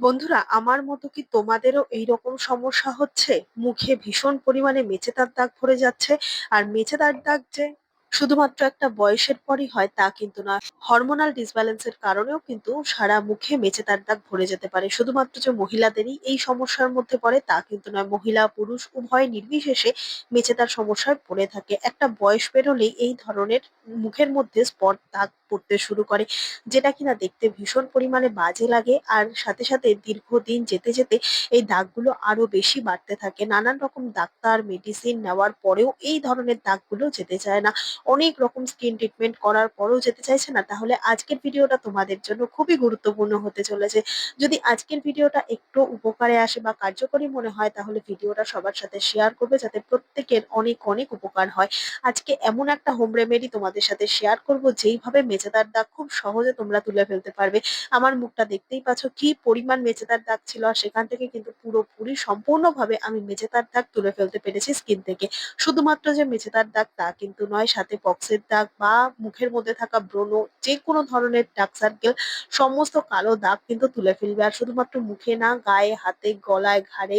বন্ধুরা, আমার মতো কি তোমাদেরও এইরকম সমস্যা হচ্ছে? মুখে ভীষণ পরিমাণে মেচেদার দাগ ভরে যাচ্ছে। আর মেচেদার দাগ যে শুধুমাত্র একটা বয়সের পরই হয়, তা কিন্তু না। হরমোনাল ডিসব্যালেন্সের কারণেও কিন্তু সারা মুখে মেচেদার দাগ ভরে যেতে পারে। শুধুমাত্র যে মহিলাদেরই এই সমস্যার মধ্যে পড়ে, তা কিন্তু নয়। মহিলা, পুরুষ, উভয় নির্বিশেষে মেচেদার সমস্যায় পড়ে থাকে। একটা বয়স পেরোলেই এই ধরনের মুখের মধ্যে স্পট দাগ পড়তে শুরু করে, যেটা কিনা দেখতে ভীষণ পরিমাণে বাজে লাগে। আর সাথে সাথে দীর্ঘদিন যেতে যেতে এই দাগগুলো আরও বেশি বাড়তে থাকে। নানান রকম ডাক্তার মেডিসিন নেওয়ার পরেও এই ধরনের দাগগুলো যেতে চায় না। অনেক রকম স্কিন ট্রিটমেন্ট করার পরেও যেতে চাইছে না। তাহলে আজকের ভিডিওটা তোমাদের জন্য খুবই গুরুত্বপূর্ণ হতে চলেছে। যদি আজকের ভিডিওটা একটু উপকারে আসে বা কার্যকরী মনে হয়, তাহলে ভিডিওটা সবার সাথে শেয়ার করবে যাতে প্রত্যেকের অনেক অনেক উপকার হয়। আজকে এমন একটা হোম রেমেডি তোমাদের সাথে শেয়ার করব, যেইভাবে মেচেদার দাগ খুব সহজে তোমরা তুলে ফেলতে পারবে। আমার মুখটা দেখতেই পাচ্ছ, কি পরিমাণ মেচেদার দাগ ছিল আর সেখান থেকে কিন্তু পুরোপুরি সম্পূর্ণভাবে আমি মেচেদার দাগ তুলে ফেলতে পেরেছি স্কিন থেকে। শুধুমাত্র যে মেচেদার দাগ তা কিন্তু নয়, সাথে পক্সের দাগ বা মুখের মধ্যে থাকা ব্রণ যে কোনো ধরনের ডাক সার্কেল সমস্ত কালো দাগ কিন্তু তুলে ফেলবে। আর শুধুমাত্র মুখে না, গায়ে, হাতে, গলায়, ঘাড়ে,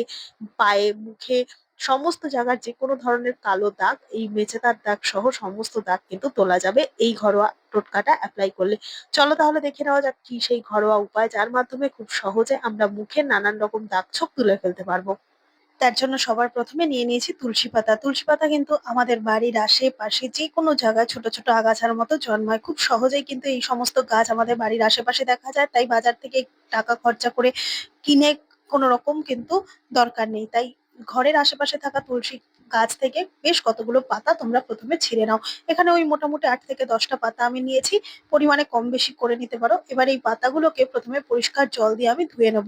পায়ে, মুখে সমস্ত জায়গার যে কোনো ধরনের কালো দাগ, এই মেচেদার দাগ সহ সমস্ত দাগ কিন্তু তোলা যাবে। এই ঘরোয়া টোটকাটা অ্যাপ্লাই করলে। চলো তাহলে দেখে নেওয়া যাক কি সেই ঘরোয়া উপায়, যার মাধ্যমে খুব সহজে আমরা মুখে নানান রকম দাগ ছোপ তুলে ফেলতে পারব। তার জন্য সবার প্রথমে নিয়ে নিয়েছি তুলসী পাতা। তুলসী পাতা কিন্তু আমাদের বাড়ির আশেপাশে যে কোনো জায়গায় ছোট ছোট আগাছার মতো জন্মায়। খুব সহজেই কিন্তু এই সমস্ত গাছ আমাদের বাড়ির আশেপাশে দেখা যায়। তাই বাজার থেকে টাকা খরচা করে কিনে কোনো রকম কিন্তু দরকার নেই। তাই ঘরের আশেপাশে থাকা তুলসী গাছ থেকে বেশ কতগুলো পাতা তোমরা প্রথমে ছিঁড়ে নাও। এখানে ওই মোটামুটি আট থেকে দশটা পাতা আমি নিয়েছি। পরিমাণে কম বেশি করে নিতে পারো। এবার এই পাতাগুলোকে প্রথমে পরিষ্কার জল দিয়ে আমি ধুয়ে নেব।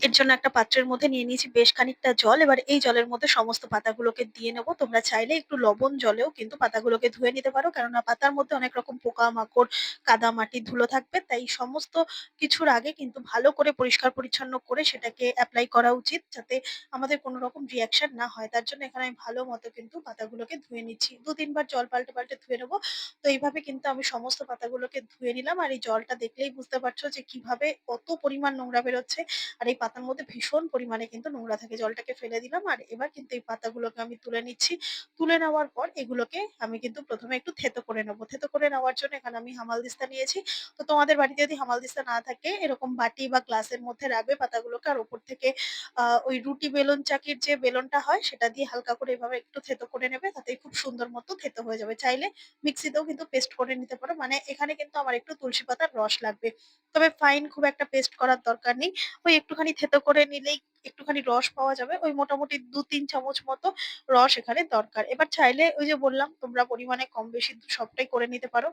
এর জন্য একটা পাত্রের মধ্যে নিয়ে নিয়েছি বেশ খানিকটা জল। এবার এই জলের মধ্যে সমস্ত পাতাগুলোকে দিয়ে নেব। তোমরা চাইলে একটু লবণ জলেও কিন্তু পাতাগুলোকে ধুয়ে নিতে পারো। কেননা পাতার মধ্যে অনেক রকম পোকা মাকড় কাদা মাটি, ধুলো থাকবে। তাই সমস্ত কিছুর আগে কিন্তু ভালো করে পরিষ্কার পরিচ্ছন্ন করে সেটাকে অ্যাপ্লাই করা উচিত যাতে আমাদের কোনো রকম রিয়াকশন না হয়। তার জন্য এখানে আমি ভালো মতো কিন্তু পাতাগুলোকে ধুয়ে নিচ্ছি। দু তিনবার জল পাল্টে পাল্টে ধুয়ে নেব। তো এইভাবে কিন্তু আমি সমস্ত পাতাগুলোকে ধুয়ে নিলাম। আর এই জলটা দেখলেই বুঝতে পারছ যে কীভাবে কত পরিমাণ নোংরা বেরোচ্ছে। আর এই পাতার মধ্যে ভীষণ পরিমাণে কিন্তু নোংরা থাকে। জলটাকে ফেলে দিলাম আর এবার কিন্তু এই পাতাগুলোকে আমি তুলে নিচ্ছি। তুলে নেওয়ার পর এগুলোকে আমি কিন্তু প্রথমে একটু থেতো করে নেব। থেতো করে নেওয়ার জন্য এখানে আমি হামালদিস্তা নিয়েছি। তো তোমাদের বাড়িতে যদি হামালদিস্তা না থাকে, এরকম বাটি বা গ্লাসের মধ্যে রাখবে পাতাগুলোকে আর ওপর থেকে ওই রুটি বেলুন চাকির যে বেলনটা হয়, সেটা দিয়ে হালকা করে এভাবে একটু থেতো করে নেবে তাতে খুব সুন্দর মতো থেতো হয়ে যাবে। চাইলে মিক্সিতেও কিন্তু পেস্ট করে নিতে পারো। মানে এখানে কিন্তু আমার একটু তুলসী পাতার রস লাগবে। তবে ফাইন খুব একটা পেস্ট করার দরকার নেই। ওই একটুখানি থেতো করে নিলেই একটুখানি রস পাওয়া যাবে। ওই মোটামুটি দু তিন চামচ মতো রস এখানে দরকার। এবার চাইলে ওই যে বললাম, তোমরা পরিমাণে কম বেশি সবটাই করে নিতে পারো।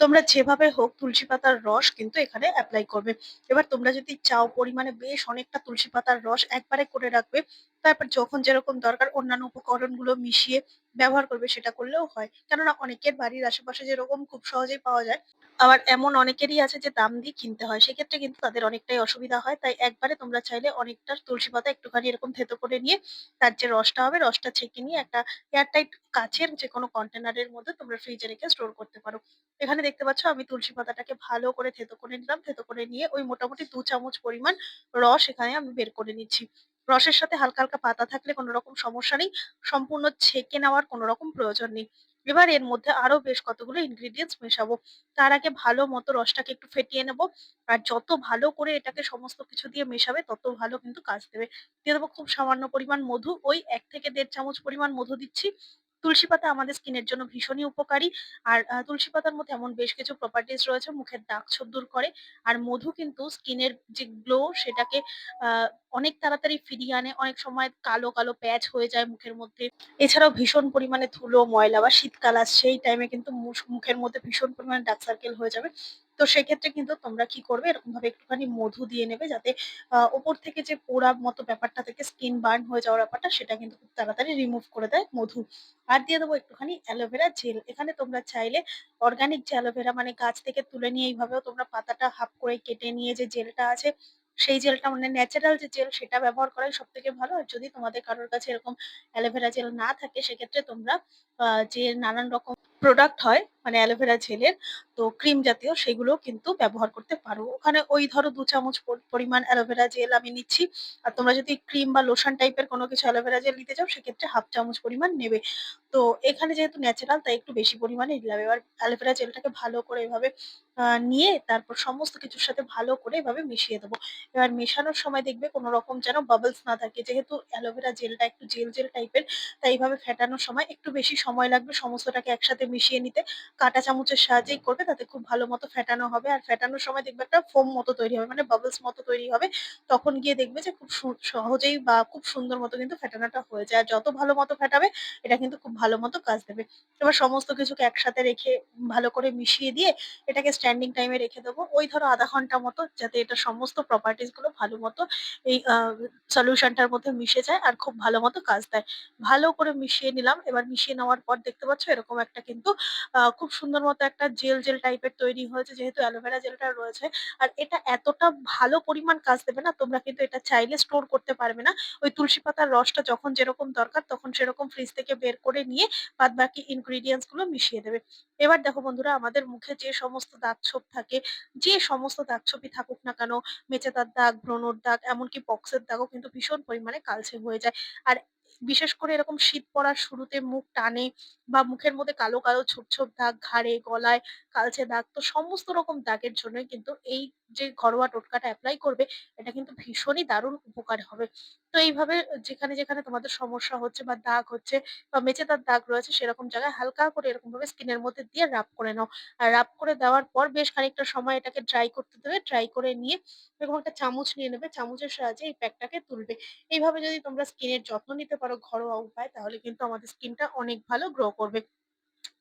তোমরা যেভাবে হোক তুলসী পাতার রস কিন্তু এখানে অ্যাপ্লাই করবে। এবার তোমরা যদি চাও পরিমাণে বেশ অনেকটা তুলসী পাতার রস একবারে করে রাখবে তারপর যখন যেরকম দরকার অন্যান্য উপকরণগুলো মিশিয়ে ব্যবহার করবে সেটা করলেও হয়। কেননা অনেকের বাড়ির আশেপাশে যেরকম খুব সহজেই পাওয়া যায়, আবার এমন অনেকেরই আছে যে দাম দিয়ে কিনতে হয়। সেক্ষেত্রে কিন্তু তাদের অনেকটাই অসুবিধা হয়। তাই একবারে তোমরা চাইলে অনেকটা তুলসী পাতা একটুখানি এরকম থেতো করে নিয়ে তার যে রসটা হবে, রসটা ছেঁকে নিয়ে একটা এয়ারটাইট কাচের যে কোনো কন্টেনারের মধ্যে তোমরা ফ্রিজে রেখে স্টোর করতে পারো। এখানে দেখতে পাচ্ছ আমি তুলসী পাতাটাকে ভালো করে থেতো করে নিলাম। থেতো করে নিয়ে ওই মোটামুটি দু চামচ পরিমাণ রস এখানে আমি বের করে নিচ্ছি। রসের সাথে হালকা হালকা পাতা থাকলে কোনো রকম সমস্যা নেই। সম্পূর্ণ ছেঁকে নেওয়ার কোনো রকম প্রয়োজন নেই। এবার এর মধ্যে আরও বেশ কতগুলো ইনগ্রিডিয়েন্টস মেশাবো। তার আগে ভালো মতো রসটাকে একটু ফেটিয়ে নেব। আর যত ভালো করে এটাকে সমস্ত কিছু দিয়ে মেশাবে, তত ভালো কিন্তু কাজ দেবে। দিয়ে দেবো খুব সামান্য পরিমাণ মধু। ওই এক থেকে দেড় চামচ পরিমাণ মধু দিচ্ছি। তুলসী পাতা আমাদের স্কিনের জন্য ভীষণই উপকারী। আর তুলসী পাতার মধ্যে এমন বেশ কিছু প্রপার্টিজ রয়েছে, মুখের দাগ ছোপ দূর করে। আর মধু কিন্তু স্কিনের যে গ্লো সেটাকে অনেক তাড়াতাড়ি ফিরিয়ে আনে, অনেক সময় কালো কালো প্যাচ হয়ে যায় মুখের মধ্যে। এছাড়াও ভীষণ পরিমাণে ধুলো, ময়লা বা শীতকাল আসছে সেই টাইমে কিন্তু মুখের মধ্যে ভীষণ পরিমাণে ডার্ক সার্কেল হয়ে যাবে। তো সেক্ষেত্রে কিন্তু তোমরা কি করবে? এরকম ভাবে একটুখানি মধু দিয়ে নেবে যাতে ওপর থেকে যে পোড়া মতো ব্যাপারটা থেকে স্কিন বার্ন হয়ে যাওয়ার ব্যাপারটা সেটা কিন্তু খুব তাড়াতাড়ি রিমুভ করে দেয় মধু। আর দিয়ে দেবো একটুখানি অ্যালোভেরা জেল এখানে তোমরা চাইলে অর্গানিক যে অ্যালোভেরা মানে গাছ থেকে তুলে নিয়ে এইভাবেও তোমরা পাতাটা হাফ করে কেটে নিয়ে যে জেলটা আছে, সেই জেলটা মানে ন্যাচারাল যে জেল সেটা ব্যবহার করাই সব থেকে ভালো। আর যদি তোমাদের কারোর কাছে এরকম অ্যালোভেরা জেল না থাকে, সেক্ষেত্রে তোমরা যে নানান রকম প্রোডাক্ট হয় মানে অ্যালোভেরা জেলের তো ক্রিম জাতীয় সেগুলো কিন্তু ব্যবহার করতে পারো। ওখানে ওই ধরো দু চামচ পরিমাণ অ্যালোভেরা জেল আমি নিচ্ছি। আর তোমরা যদি ক্রিম বা লোশন টাইপের কোনো কিছু অ্যালোভেরা জেল নিতে চাও সেক্ষেত্রে ১/২ চামচ পরিমাণ নেবে। তো এখানে যেহেতু ন্যাচারাল তাই একটু বেশি পরিমাণেই দিলাম। এবার অ্যালোভেরা জেলটাকে ভালো করে এভাবে নিয়ে তারপর সমস্ত কিছুর সাথে ভালো করে এভাবে মিশিয়ে দেবো। এবার মেশানোর সময় দেখবে কোনো রকম যেন বাবলস না থাকে। যেহেতু অ্যালোভেরা জেলটা একটু জেল, জেল টাইপের তাই এইভাবে ফেটানোর সময় একটু বেশি সময় লাগবে সমস্তটাকে একসাথে মিশিয়ে নিতে। কাঁটা চামচের সাহায্যেই করবে, তাতে খুব ভালো মতো ফেটানো হবে। আর ফেটানোর সময় দেখবে একটা ফোম মতো তৈরি হবে মানে বাবলস মতো তৈরি হবে। তখন গিয়ে দেখবে যে খুব সহজেই বা খুব সুন্দর মতো কিন্তু ফেটানোটা হয়ে যায়। আর যত ভালো মতো ফেটাবে, এটা কিন্তু খুব ভালো মতো কাজ দেবে। এবার সমস্ত কিছুকে একসাথে রেখে ভালো করে মিশিয়ে দিয়ে এটাকে স্ট্যান্ডিং টাইমে রেখে দেবো। ওই ধরো আধা ঘণ্টা মতো, যাতে এটা সমস্ত প্রপার্টিজগুলো ভালো মতো এই সলিউশনটার মধ্যে মিশে যায় আর খুব ভালো মতো কাজ দেয়। ভালো করে মিশিয়ে নিলাম। এবার মিশিয়ে নেওয়ার পর দেখতে পাচ্ছ এরকম একটা কিন্তু, আ খুব সুন্দর মতো একটা জেল, জেল টাইপের তৈরি হয়েছে যেহেতু অ্যালোভেরা জেলটা রয়েছে। আর এটা এতটা ভালো পরিমাণ কাজ দেবে না তোমরা কিন্তু এটা চাইলে স্টোর করতে পারবে না। ওই তুলসী পাতার রসটা যখন যেরকম দরকার তখন সেরকম ফ্রিজ থেকে বের করে নিয়ে বাদবাকি ইনগ্রিডিয়েন্টসগুলো মিশিয়ে দেবে। এবার দেখো বন্ধুরা আমাদের মুখে যে সমস্ত দাগ-ছোপ থাকে, যে সমস্ত দাগ-ছোপই থাকুক না কেন, মেচেদার দাগ, ব্রণর দাগ এমনকি পক্সের দাগও কিন্তু ভীষণ পরিমাণে কালচে হয়ে যায়। আর বিশেষ করে এরকম শীত পড়ার শুরুতে মুখ টানে বা মুখের মধ্যে কালো, কালো ছোপ, ছোপ দাগ ঘাড়ে, গলায় কালচে দাগ তো সমস্ত রকম দাগের জন্যই কিন্তু এই যে ঘরোয়া টোটকাটা এপ্লাই করবে এটা কিন্তু ভীষণই দারুণ উপকার হবে। তো এইভাবে যেখানে, যেখানে তোমাদের সমস্যা হচ্ছে বা দাগ হচ্ছে বা মেচেদার দাগ রয়েছে সেরকম জায়গায় হালকা করে এরকমভাবে স্কিনের মধ্যে দিয়ে রাব করে নাও। আর রাব করে দেওয়ার পর বেশ খানিকটা সময় এটাকে ড্রাই করতে দেবে। ড্রাই করে নিয়ে এরকম একটা চামচ নিয়ে নেবে। চামচের সাহায্যে এই প্যাকটাকে তুলবে। এইভাবে যদি তোমরা স্কিনের যত্ন নিতে পারো ঘরোয়া উপায় তাহলে কিন্তু আমাদের স্কিনটা অনেক ভালো গ্রো করবে।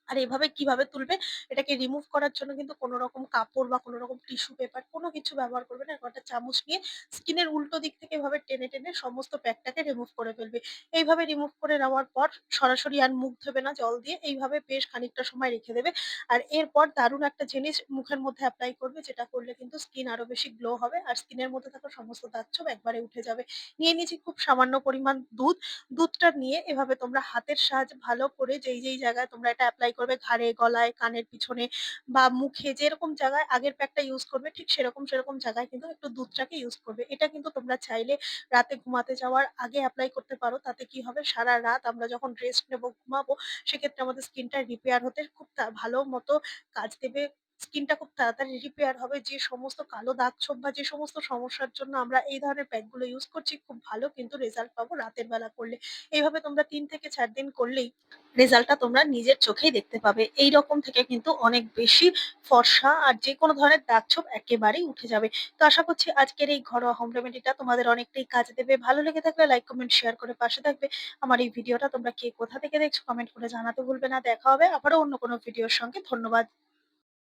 আর এভাবে কীভাবে তুলবে এটাকে রিমুভ করার জন্য কিন্তু কোনো রকম কাপড় বা কোনো রকম টিস্যু পেপার কোনো কিছু ব্যবহার করবে না। একটা চামচ নিয়ে স্কিনের উল্টো দিক থেকে এভাবে টেনে, টেনে সমস্ত প্যাকটাকে রিমুভ করে ফেলবে। এইভাবে রিমুভ করে নেওয়ার পর সরাসরি আর মুখ ধোবে না জল দিয়ে। এইভাবে বেশ খানিকটা সময় রেখে দেবে। আর এরপর দারুণ একটা জিনিস মুখের মধ্যে অ্যাপ্লাই করবে যেটা করলে কিন্তু স্কিন আরও বেশি গ্লো হবে। আর স্কিনের মধ্যে থাকা সমস্ত দাগ-ছোপ একবারে উঠে যাবে। নিয়ে নিয়েছি খুব সামান্য পরিমাণ দুধ। দুধটা নিয়ে এভাবে তোমরা হাতের সাহায্যে ভালো করে যেই, যেই জায়গায় তোমরা এটা এপ্লাই করবে ঘাড়ে, গলায়, কানের পিছনে বা মুখে যেরকম জায়গায় আগের প্যাকটা ইউজ করবে ঠিক সেরকম, সেরকম জায়গায় কিন্তু একটু দুধটাকে ইউজ করবে। এটা কিন্তু তোমরা চাইলে রাতে ঘুমাতে যাওয়ার আগে অ্যাপ্লাই করতে পারো। তাতে কি হবে সারা রাত আমরা যখন রেস্ট নেব, ঘুমাবো সেক্ষেত্রে আমাদের স্কিনটা রিপেয়ার হতে খুব ভালো মতো কাজ দেবে। স্কিনটা খুব তাড়াতাড়ি রিপেয়ার হবে। যে সমস্ত কালো দাগ-ছোপ বা যে সমস্ত সমস্যার জন্য আমরা এই ধরনের প্যাকগুলো ইউজ করছি খুব ভালো কিন্তু রেজাল্ট পাবো রাতের বেলা করলে। এইভাবে তোমরা তিন থেকে চার দিন করলেই রেজাল্টটা তোমরা নিজের চোখেই দেখতে পাবে। এইরকম থেকে কিন্তু অনেক বেশি ফর্সা আর যেকোনো ধরনের দাগ-ছোপ একেবারেই উঠে যাবে। তো আশা করছি আজকের এই ঘরোয়া হোম রেমেডিটা তোমাদের অনেকটাই কাজে দেবে। ভালো লেগে থাকলে লাইক, কমেন্ট, শেয়ার করে পাশে থাকবে। আমার এই ভিডিওটা তোমরা কে কোথা থেকে দেখছ কমেন্ট করে জানাতে ভুলবে না। দেখা হবে আবারও অন্য কোনো ভিডিওর সঙ্গে। ধন্যবাদ।